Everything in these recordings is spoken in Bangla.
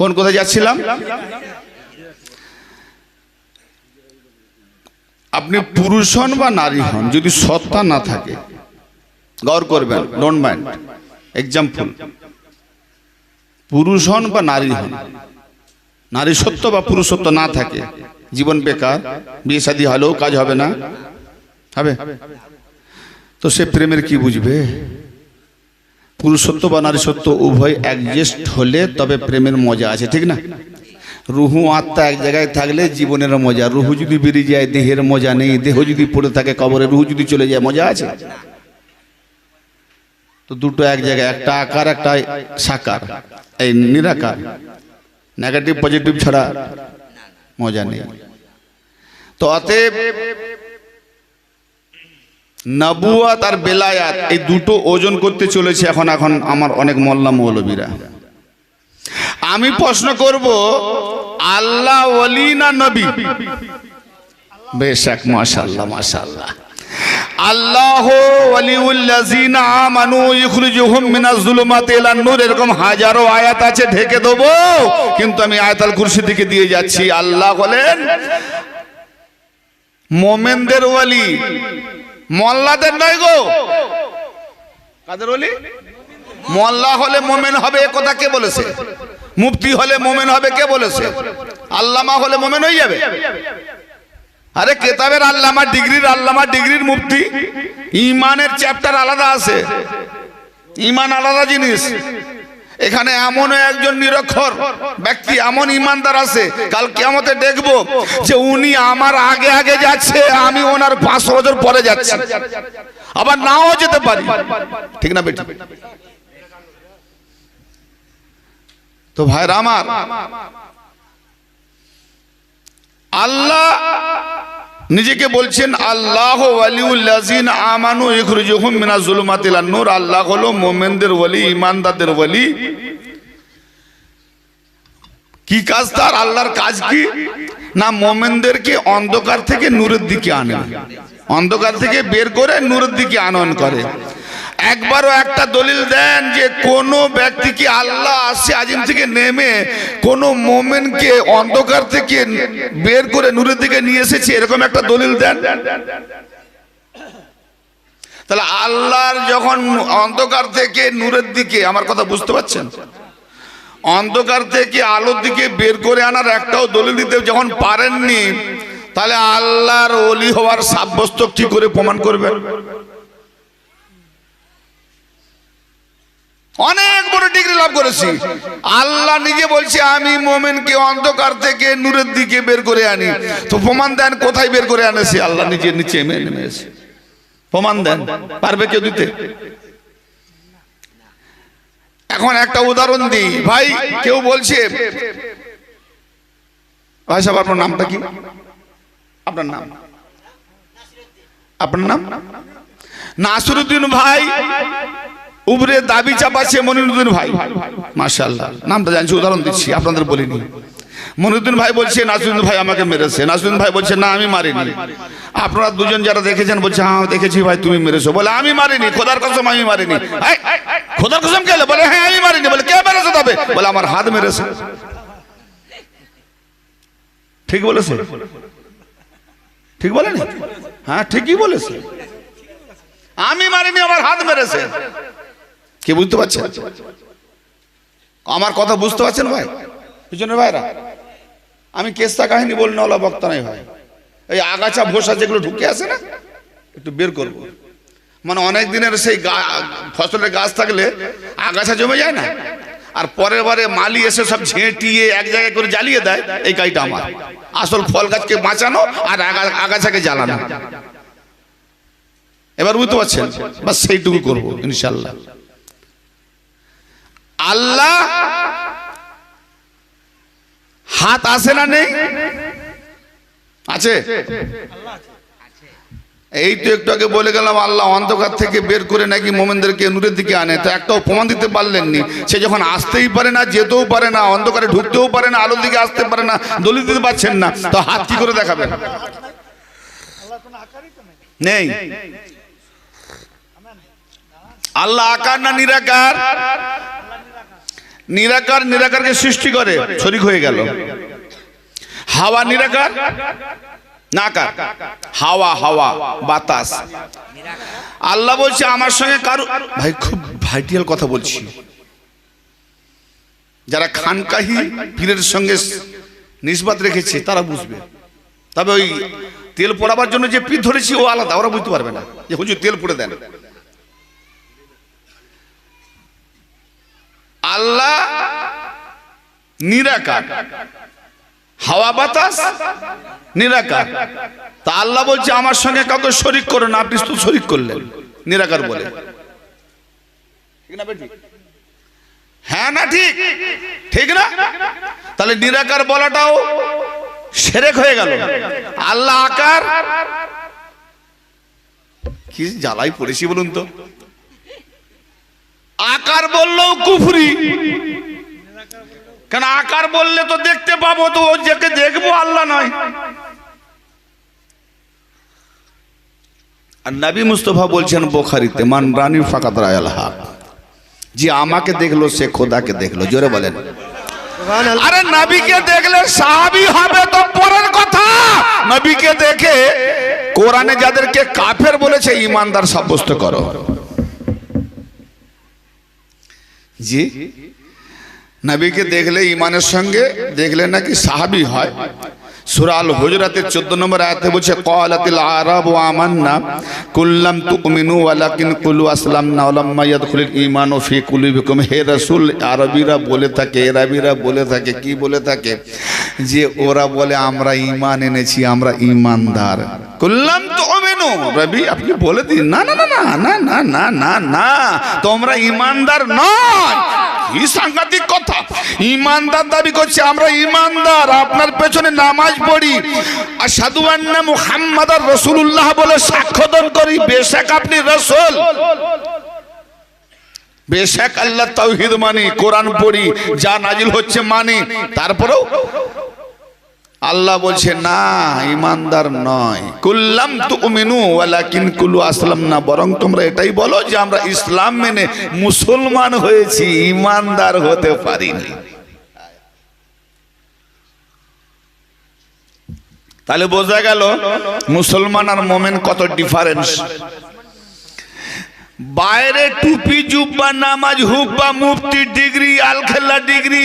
কোন কোথায় যাচ্ছিলাম? আপনি পুরুষ হন বা নারী হন, যদি সত্তা না থাকে, গৌর করবেন ডোন্ট মাইন্ড এক্সাম্পল পুরুষ হন বা নারী হন, নারী সত্য বা পুরুষত্ব না থাকে, জীবন বেকার, বিয়ে শাদী হলেও কাজ হবে না, হবে? তো সে প্রেমের কি বুঝবে? পুরুষত্ব বা নারী সত্য উভয় অ্যাডজাস্ট হলে তবে প্রেমের মজা আছে, ঠিক না? রুহু আত্মা এক জায়গায় থাকলে জীবনের মজা। রুহু যদি বেরিয়ে যায়, দেহের মজা নেই। দেহ যদি পড়ে থাকে কবরে, রুহু যদি চলে যায়, মজা আছে? তো দুটো এক জায়গায়, একটা আকার, একটা সাকার। এই নিরাকার। নেগেটিভ পজিটিভ ছাড়া মজা নেই। তো অতএব নবুয়াত আর বেলায়াত, এই দুটো ওজন করতে চলেছে এখন এখন আমার অনেক মোল্লা মৌলবীরা। আমি প্রশ্ন করব, আল্লাহ ওলি না নবী? বেশাক মাশাল্লাহ মাশাল্লাহ আল্লাহ এরকম হাজারো আয়াত আছে, ঢেকে দেবো। কিন্তু আমি দিয়ে যাচ্ছি। আল্লাহ বলেন মোমেনদের ওয়ালি। মোল্লাদের নয় গো। কাদের ওলি মোল্লা হলে মোমেন হবে, এ কথা কে বলেছে? মুফতি হলে মোমেন হবে, কে বলেছে? আল্লামা হলে মোমেন হয়ে যাবে? আরে কেতাবের আল্লামা ডিগ্রির আল্লামা ডিগ্রির মুফতি। ইমানের চ্যাপ্টার আলাদা আছে। ইমান আলাদা জিনিস। এখানে এমন একজন নিরক্ষর ব্যক্তি এমন ইমানদার আছে। কাল কেমতে দেখব যে উনি আমার আগে আগে যাচ্ছে, আমি ওনার পাঁচশো বছর পরে যাচ্ছি। আবার নাও যেতে পারি। ঠিক না বেটি? তো ভাইরা আমার, আল্লাহ নিজেকে বলছেন, আল্লাহ আমানু আল্লাহ হলো মোমেনদের ওয়ালি ইমানদারদের বলি কি কাজ তার? আল্লাহর কাজ কি? না, মোমেনদেরকে অন্ধকার থেকে নূরের দিকে আনে অন্ধকার থেকে বের করে নূরের দিকে আনয়ন করে। একবারও একটা দলিল দেন যে কোন ব্যক্তি কি আল্লাহ আসছে আজিম থেকে নেমে কোন মোমেনকে অন্ধকার থেকে বের করে নূরের দিকে নিয়ে এসেছে, এরকম একটা দলিল দেন? তাহলে আল্লাহর যখন অন্ধকার থেকে নূরের দিকে, আমার কথা বুঝতে পারছেন? অন্ধকার থেকে আলোর দিকে বের করে আনার একটাও দলিল দিতে যখন পারেননি, তাহলে আল্লাহর অলি হওয়ার সাব্যস্ত কি করে প্রমাণ করবেন? অনেক বড় ডিগ্রি লাভ করেছি। আল্লাহ নিজে বলছে, আমি মোমেনকে অন্ধকার থেকে নূরের দিকে বের করে আনি। তো প্রমাণ দেন, কোথায় বের করে আনেছি? আল্লাহ নিজে নিচে নেমে প্রমাণ দেন, পারবে কেউ দিতে? এখন একটা উদাহরণ দিই। ভাই, কেউ বলছে, ভাই সাহেব, আপনার নামটা কি? আপনার নাম? আপনার নাম? নাসরুদ্দিন ভাই। উপরে দাবি চাপাচ্ছে মনিরুদ্দিন ভাই। মাশাল্লাহ নামটা জানছি, উদাহরণ দিচ্ছি, আপনাদের বলিনি। মনিরুদ্দিন ভাই বলছে নাসরুদ্দিন ভাই আমাকে মেরেছে। নাসরুদ্দিন ভাই বলছে, না, আমি মারিনি। আপনারা দুজন যারা দেখেছেন বলছে হ্যাঁ দেখেছি ভাই, তুমি মেরেছো। বলে, আমি মারিনি, খোদার কসম, আমি মারিনি। খোদার কসম কে বলে হ্যাঁ আমি মারিনি। বলে, কে মেরেছে তবে? বলে, আমার হাত মেরেছে। ঠিক বলেছে? ঠিক বলেনি? হ্যাঁ ঠিকই বলেছে। আমি মারিনি, আমার হাত মেরেছে। কে বুঝতে পারছেন আমার কথা বুঝতে পারছেন ভাই? পিছনে ভাইরা? আমি কেসটা কাহিনী বলি না ওলা বক্তা নাই ভাই। এই আগাছা, ভোসা যেগুলো ঢুকে আসে না, একটু বের করব। মানে অনেক দিনের সেই ফসলের গাছ থাকলে আগাছা জমে যায় না, আর পরের বারে মালি এসে সব ঝেঁটিয়ে এক জায়গায় করে জ্বালিয়ে দেয়, এই কাজটা আমার। আসল ফল গাছকে বাঁচানো আর আগাছাকে জ্বালানো। এবার বুঝতে পারছেন? বা সেইটুকু করব, ইনশাল্লাহ। আল্লাহ হাত আছে না নেই? আছে? এই তো একটু আগে বলে গেলাম, আল্লাহ অন্ধকার থেকে বের করে নাকি মোমেনদেরকে নূরের দিকে আনে। তো একটাও প্রমাণ দিতে পারলেননি। সে যখন আসতেই পারে না, যেতেও পারে না, অন্ধকারে ঢুকতেও পারে না, আলোর দিকে আসতে পারে না, দলিল দিতে পারছেন না, তো হাত কি করে দেখাবেন? নেই। আল্লাহ আকার না নিরাকার? নিরাকার নিরাকারকে সৃষ্টি করে, শরিক হয়ে গেল। হাওয়া নিরাকার? নাকার হাওয়া হাওয়া, বাতাস। আল্লাহ বলছে, আমার সঙ্গে কারও ভাই, খুব ভাইটিয়াল কথা বলছি। যারা খানকাহি পীরের সঙ্গে নিসবাত রেখেছে, তারা বুঝবে। তবে ওই তেল পড়াবার জন্য যে পীর ধরেছি, ও আলাদা, ওরা বুঝতে পারবে না। যে হুজুর তেল পড়ে দেন। আল্লাহ নিরাকার। হাওয়া বাতাস নিরাকার। তা আল্লাহ বলছে, আমার সঙ্গে কাউকে শরিক করো না, আপনি তো শরিক করলেন। নিরাকার বলে? হ্যাঁ না ঠিক? ঠিক না? তাহলে নিরাকার বলাটাও সেরেক হয়ে গেল। আল্লাহ আকার। কি জ্বালাই পড়েছি বলুন তো? আকার বললেও কুফরি। কেন আকার বললে তো দেখতে পাবো তো ও যাকে দেখব আল্লাহ নয়। আর নবী মুস্তফা বলছেন বোখারিতে মান রানী ফাকাত রায়াল হক। যে আমাকে দেখল সে খোদাকে দেখল। জোরে বলেন। আরে নবীকে দেখলে সাহাবী হবে তো পরের কথা। নবীকে দেখে কোরআনে যাদেরকে কাফের বলেছে ইমানদার সাব্যস্ত করো। জি। নবীকে দেখলে ইমানের সঙ্গে, দেখলে নাকি সাহাবি হয়। সুরাল হুজরাতের 14 নম্বর আয়াতে বলছে, ক্বালাতিল আরাব ওয়া আমান্না, কুল্লাম তুমিনু ওয়ালাকিন কুলু আসলামনা ওয়ালাম্মা ইয়াদখুলুল ও ফি কুলুবিকুম। হে রাসূল, আরবিরা বলে থাকে আরবিরা বলে থাকে, কি বলে থাকে? যে ওরা বলে, আমরা ঈমান এনেছি, আমরা ঈমানদার। কুল্লাম তুমিনু রবি, আপনি বলে দিন। না না না না না না না না না। তোমরা ঈমানদার নয়। কি সাংঘাতিক কথা। ইমানদার দাবি করছে, আমরা ইমানদার, আপনার পেছনে নামাজ পড়ি। আর সাধু আন্না মুহাম্মদ রসুল্লাহ বলে সাক্ষ্যদন করি। বেশাক আপনি রসুল। বেশাক আল্লাহ তৌহিদ মানি, কোরআন পড়ি, যা নাজিল হচ্ছে মানি। তারপরেও আল্লাহ বলছে, না, ইমানদার নয়। কুল্লাম তুমিনু, ওয়ালাকিন কুলু আসলাম না বরং তোমরা এটাই বলো যে আমরা ইসলাম মেনে মুসলমান হয়েছি, ইমানদার হতে পারিনি। তাহলে বোঝা গেল, মুসলমান আর মোমেন কত ডিফারেন্স বাইরে টুপি, জুব্বা, নামাজ, হুব্বা, মুফতি, ডিগ্রি, আলখেল্লা ডিগ্রি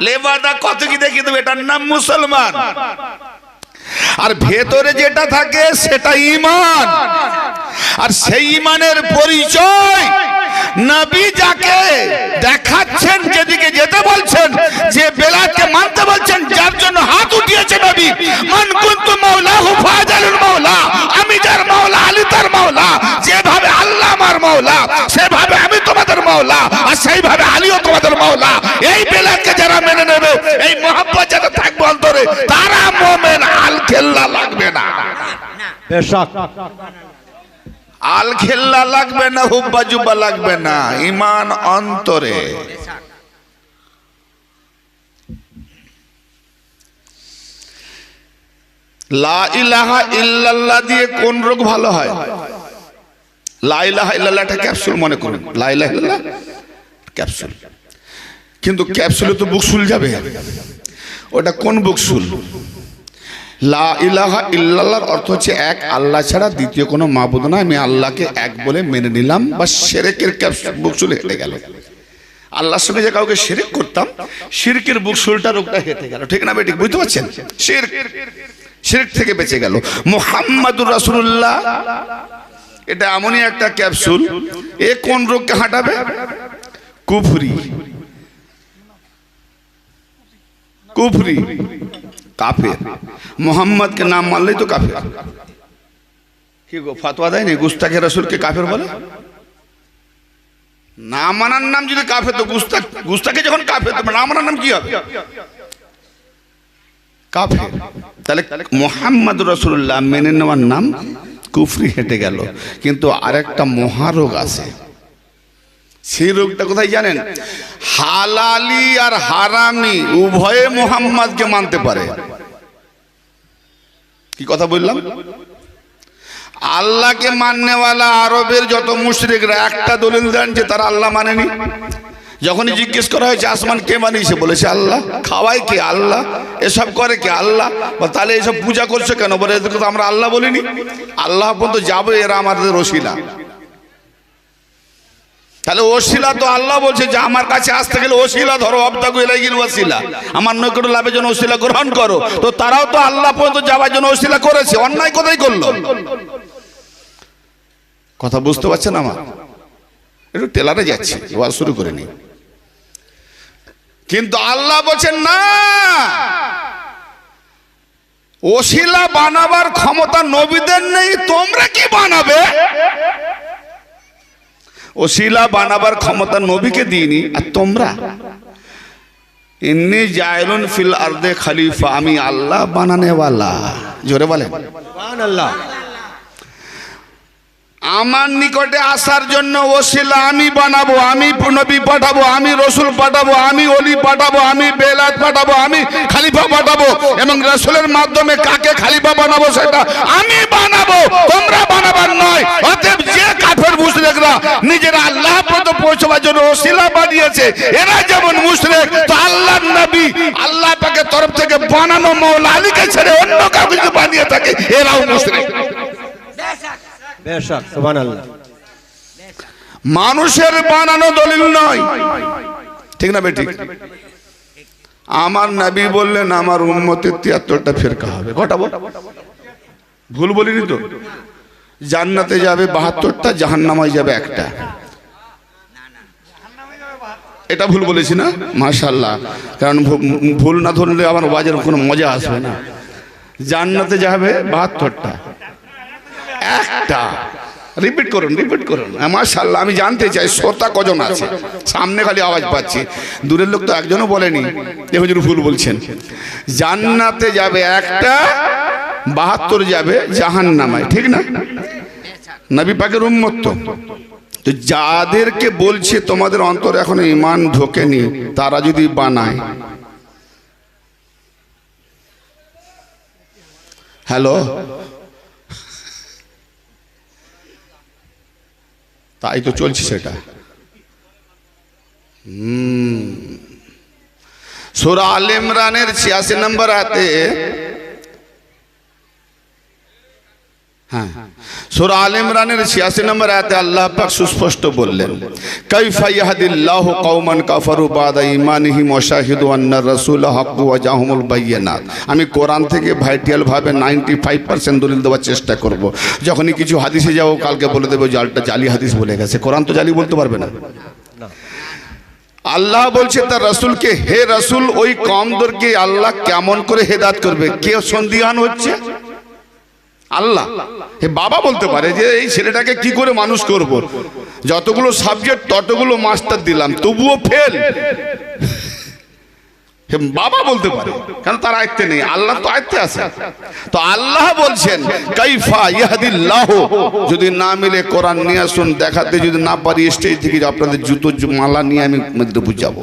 লেবাদা কত কি দেখি দেবে? এটার নাম মুসলমান। আর ভেতরে যেটা থাকে সেটা ইমান। আর সেই ইমানের পরিচয় নবী যাকে দেখাচ্ছেন, যেদিকে যেতে বলছেন, যে বেলাতকে মানতে বলছেন, যার জন্য হাত উঠিয়েছে নবী। মান কুনতু মাওলাহু ফাজালুল মাওলা, আমি যার মাওলা, আলী তার মাওলা, যেভাবে আল্লাহ আমার মাওলা, সেভাবে আমি তোমাদের মাওলা, আর সেইভাবে আলীও তোমাদের মাওলা। এই বেলাতকে যারা মেনে নেবে, এই মোহাম্মদ যারা থাকবে অন্তরে, তারা মোমেন আল খেল্লা লাগবে না। বেশক। আল খেল্লা লাগবে না, হুব্বা জুব্বা লাগবে না, ইমান অন্তরে। লা ইলাহা ইল্লাল্লাহ দিয়ে কোন রোগ ভালো হয়? লা ইলাহা ইল্লাল্লাহ একটা ক্যাপসুল মনে করুন। লা ইলাহা ইল্লাল্লাহ ক্যাপসুল। কিন্তু ক্যাপসুলে তো বুকসুল যাবে। ওটা কোন বুকসুল? লা ইলাহা ইল্লাল্লাহর অর্থ হচ্ছে এক। আল্লাহ ছাড়া দ্বিতীয় কোনো মাবুদ নয় আমি আল্লাহকে এক বলে মেনে নিলাম বা সেরেকের বুকসুল হেঁটে গেল। আল্লাহর সঙ্গে যে কাউকে শিরিক করতাম, শিরকের বুকসুলটা রোগটা হেঁটে গেল। ঠিক না বেটি বুঝতে পারছেন? শিরক। শিরক থেকে বেঁচে গেল। মোহাম্মদুর রাসূলুল্লাহ। এটা এমনই একটা ক্যাপসুল। এ কোন রোগকে হাঁটাবে? কুফরি। কুফরি। কাফের। মোহাম্মদকে নাম মানলেই তো কাফের। কি গো, ফাতোয়া দেয়নি? গুস্তাকে রসুলকে কাফের বলে? না মানার নাম যদি কাফের, তো গুস্তাক গুস্তাকে যখন কাফের, তো না মানার নাম কি হবে? কাফের। তাহলে মোহাম্মদ রসুল্লাহ মেনে নেওয়ার নাম কুফরি হেঁটে গেল। কিন্তু আরেকটা মহারোগ আছে। সেই রোগটা কোথায় জানেন? হালালি আর হারামি উভয়ে মোহাম্মদকে মানতে পারে। কি কথা বললাম? আল্লাহকে মাননেওয়ালা আরবের যত মুশরিকরা, একটা দলিল দেন যে তারা আল্লাহ মানেনি। যখনই জিজ্ঞেস করা হয়েছে, আসমান কে বানিয়েছে বলেছে, আল্লাহ। খাওয়াই কে? আল্লাহ। এসব করে কে? আল্লাহ। বা তাহলে এসব পূজা করছ কেন? বলে, এদেরকে তো আমরা আল্লাহ বলিনি। আল্লাহ পর্যন্ত যাবে, এরা আমাদের রসিলা তাহলে ওসিলা তো আল্লাহ বলছে যে আমার কাছে আসতে গেলে ওসিলা ধরো অবদাগু এলাইগিল ওসিলা আমার নৈকট লাভের জন্য ওসিলা গ্রহণ করো। তো তারাও তো আল্লাহ পর্যন্ত যাওয়ার জন্য ওসিলা করেছে, অন্যায় কোথায় করল? কথা বুঝতে পারছেন আমার? একটু টেলারে যাচ্ছি এবার শুরু করে নি কিন্তু আল্লাহ বলছেন, না! ওসিলা বানাবার ক্ষমতা নবীদের নেই, তোমরা কি বানাবে? ওসিলা বানাবার ক্ষমতা নবীকে দিইনি। আর তোমরা? ফিল আর্দে খলিফা, আমি আল্লাহ বানানেওয়ালা। জোরে বলেন। আল্লাহ আমার নিকটে আসার জন্য ওসিলা আমি বানাবো, আমি নবী পাঠাবো, আমি রসুল পাঠাবো, আমি অলি পাঠাবো, আমি বেলাত পাঠাবো, আমি খালিফা পাঠাবো এবং রসুলের মাধ্যমে কাকে খালিফা বানাবো সেটা আমি বানাবো, তোমরা বানাবার নয়। অতএব যে কাফের মুশরিকরা নিজেরা আল্লাহ পর্যন্ত পৌঁছবার জন্য ওসিলা বানিয়েছে, এরা যেমন মুশরিক, তো আল্লাহর নবী আল্লাহ পাকের তরফ থেকে বানানো মৌলা আলীকে ছেড়ে অন্য কাউকে বানিয়ে থাকে, এরাও মুশরিক। আল্লাহ মানুষের বানানো দলিল নয়। ঠিক না বেটি? আমার নাবি বললেন, আমার উম্মতের তিয়াত্তরটা ফেরকা হবে। ঘটাবো ভুল বলিনি তো? জান্নাতে যাবে, বাহাত্তরটা, জাহান্নামায় যাবে একটা। এটা ভুল বলেছি না? মাশাল্লাহ কারণ ভুল না ধরলে আমার বাজার কোনো মজা আসবে না। জান্নাতে যাবে, বাহাত্তরটা। একটা। রিপিট করুন রিপিট করুন। মাশাল্লাহ আমি জানতে চাই, শ্রোতা কজন আছে? সামনে খালি আওয়াজ পাচ্ছি। দূরের লোক তো একজনও বলেনি। হুজুর ভুল বলছেন। জান্নাতে যাবে একটা, বাহাত্তর যাবে জাহান নামায় ঠিক না? নবী পাকের উম্মত তো। তো যাদেরকে বলছে, তোমাদের অন্তর এখন ইমান ঢোকেনি, তারা যদি বানায়। হ্যালো? তাই তো চলছে সেটা সুরা আল ইমরানের ছিয়াশি নম্বর হাতে হ্যাঁ। ইমরানের ছিয়াশি আল্লাহ সুস্পষ্ট বললেন, কাইফা আমি কোরআন থেকে ভাইটাল ভাবে 95% দলিল দেওয়ার চেষ্টা করব। যখনই কিছু হাদিসে যাব, কালকে বলে দেবো জালটা জালি হাদিস বলে গেছে। কোরআন তো জালি বলতে পারবে না। আল্লাহ বলছে, তার রাসূলকে, হে রাসূল, ওই কমদেরকে আল্লাহ কেমন করে হেদাত করবে? কে সন্দিহান হচ্ছে? আল্লাহ। হে বাবা বলতে পারে যে এই ছেলেটাকে কি করে মানুষ করব। যতগুলো সাবজেক্ট ততগুলো মাস্টার দিলাম, তবুও ফেল বাবা বলতে পারে কারণ তার আয়ত্তে নেই? আল্লাহ তো আয়ত্তে আছে। তো আল্লাহ বলছেন, কাইফা ইয়াহদিল্লাহ যদি না মিলে কোরআন নিয়ে আসুন, দেখাতে যদি না পারি স্টেজ থেকে আপনাদের জুতো মালা নিয়ে আমি মধ্যে বুঝাবো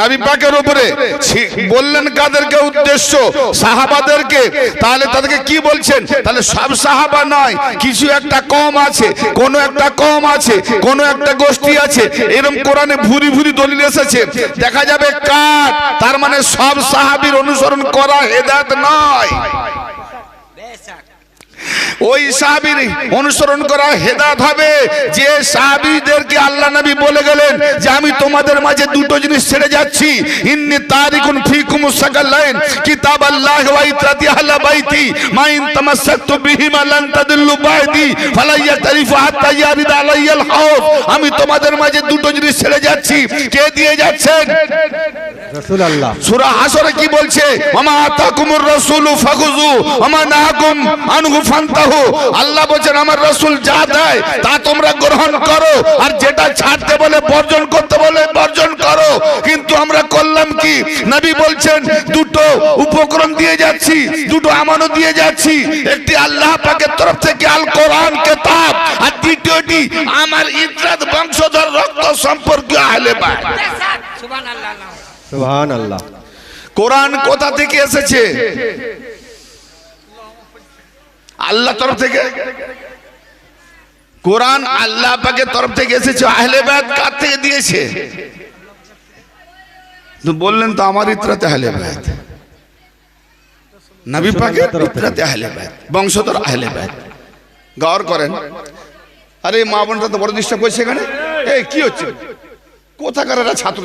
নবী পাকের উপরে বললেন কাদেরকে উদ্দেশ্য? সাহাবাদেরকে। তাহলে তাদেরকে কি বলছেন? তাহলে সব সাহাবা নয়, কিছু একটা কম আছে, কোন একটা কম আছে, কোন একটা গোষ্ঠী আছে। এরকম কোরআনে ভুরি ভুরি দলিল এসেছে। দেখা যাবে কার? তার মানে সব সাহাবীর অনুসরণ করা হেদায়েত নয়। ওই সাহাবীর অনুসরণ করা হেদাত হবে। যে সাহাবীদেরকে আল্লাহ নবী বলে গেলেন যে, আমি তোমাদের মাঝে দুটো জিনিস ছেড়ে যাচ্ছি। ইন্নি তারিকুন ফিকুম সাকালাইন কিতাব আল্লাহ ওয়া ইতরাতি আহলা বাইতি। মা ইন তামাসসাকতু বিহিমা লান তাদিল্লু বাদি। ফালা ইয়াতারিফু হাত্তা ইয়ারিদ আলাইয়াল হাউদ আমি তোমাদের মাঝে দুটো জিনিস ছেড়ে যাচ্ছি। কে দিয়ে যাচ্ছেন? সূরা হাসরে কি বলছে? ওমা আতাকুমুর রাসূলু ফাখুযু ওমা নাহাকুম আনহু ফান ফান্তাহু। আল্লাহ বলছেন আমার রসুল যা দেয় তা তোমরা গ্রহণ করো আর যেটা ছাড়তে বলে বর্জন করতে বলে বর্জন করো। কিন্তু আমরা করলাম কি? নবী বলছেন দুটো উপকরণ দিয়ে যাচ্ছি দুটো আমানত দিয়ে যাচ্ছি। একটি আল্লাহ পাকের তরফ থেকে আল কোরআন কেতাব আর দ্বিতীয়টি আমার ইতরাত বংশধর রক্ত সম্পর্কীয় আহলে আল্লাহ সুবহান কোরআন কোথা থেকে এসেছে? আল্লাহ তরফ থেকে? কোরআন আল্লাহ পাকের তরফ থেকে এসেছে, আহলে বায়াত কার থেকে দিয়েছে? বললেন তো, আমার ইতরাতে আহলে নবী পাকের ইতরাতে আহলে বংশধর আহলে গৌর করেন। আরে মা বোনটা তো বড় ডিস্টার্ব করছে এখানে। এই, কি হচ্ছে? কোথাকার এরা ছাত্র